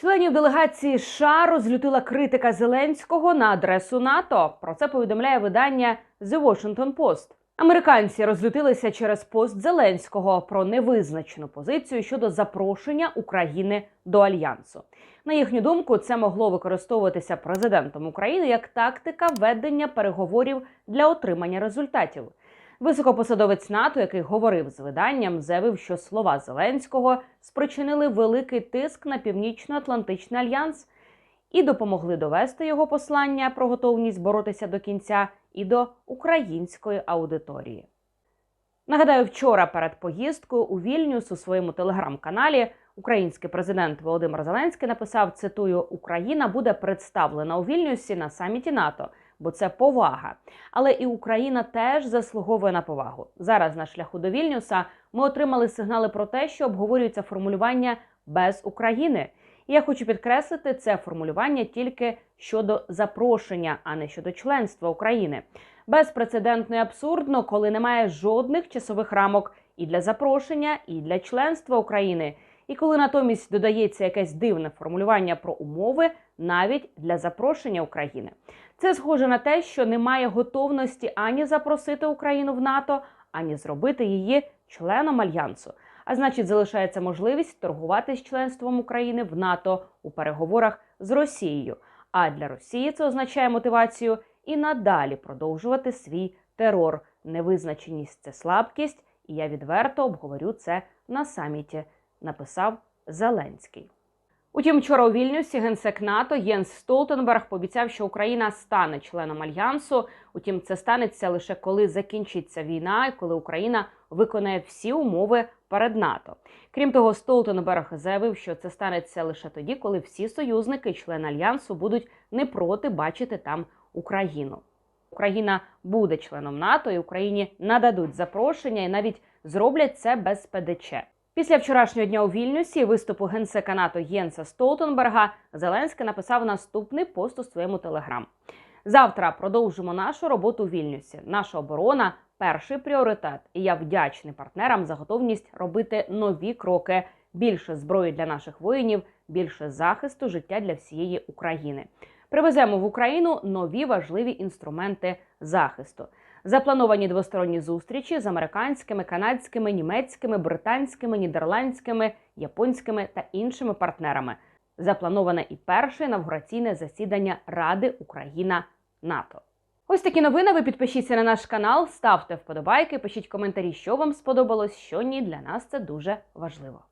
Членів делегації США розлютила критика Зеленського на адресу НАТО. Про це повідомляє видання The Washington Post. Американці розлютилися через пост Зеленського про невизначену позицію щодо запрошення України до альянсу. На їхню думку, це могло використовуватися президентом України як тактика ведення переговорів для отримання результатів. Високопосадовець НАТО, який говорив з виданням, заявив, що слова Зеленського спричинили великий тиск на північно-атлантичний альянс і допомогли довести його послання про готовність боротися до кінця і до української аудиторії. Нагадаю, вчора перед поїздкою у Вільнюс у своєму телеграм-каналі український президент Володимир Зеленський написав: цитую: Україна буде представлена у Вільнюсі на саміті НАТО, бо це повага. Але і Україна теж заслуговує на повагу. Зараз на шляху до Вільнюса ми отримали сигнали про те, що обговорюється формулювання без України. І я хочу підкреслити це формулювання тільки щодо запрошення, а не щодо членства України. Безпрецедентно і абсурдно, коли немає жодних часових рамок і для запрошення, і для членства України. І коли натомість додається якесь дивне формулювання про умови навіть для запрошення України. Це схоже на те, що немає готовності ані запросити Україну в НАТО, ані зробити її членом альянсу. А значить, залишається можливість торгувати з членством України в НАТО у переговорах з Росією. А для Росії це означає мотивацію і надалі продовжувати свій терор. Невизначеність це слабкість, і я відверто обговорю це на саміті. Написав Зеленський. Утім, вчора у Вільнюсі генсек НАТО Єнс Столтенберг пообіцяв, що Україна стане членом альянсу. Утім, це станеться лише коли закінчиться війна і коли Україна виконає всі умови перед НАТО. Крім того, Столтенберг заявив, що це станеться лише тоді, коли всі союзники, члени альянсу, будуть не проти бачити там Україну. Україна буде членом НАТО, і Україні нададуть запрошення і навіть зроблять це без ПДЧ. Після вчорашнього дня у Вільнюсі виступу генсека НАТО Єнса Столтенберга Зеленський написав наступний пост у своєму телеграм. Завтра продовжимо нашу роботу у Вільнюсі. Наша оборона перший пріоритет. І я вдячний партнерам за готовність робити нові кроки. Більше зброї для наших воїнів, більше захисту життя для всієї України. Привеземо в Україну нові важливі інструменти захисту. Заплановані двосторонні зустрічі з американськими, канадськими, німецькими, британськими, нідерландськими, японськими та іншими партнерами. Заплановане і перше інавгураційне засідання Ради Україна НАТО. Ось такі новини. Ви підпишіться на наш канал, ставте вподобайки, пишіть коментарі, що вам сподобалось, що ні. Для нас це дуже важливо.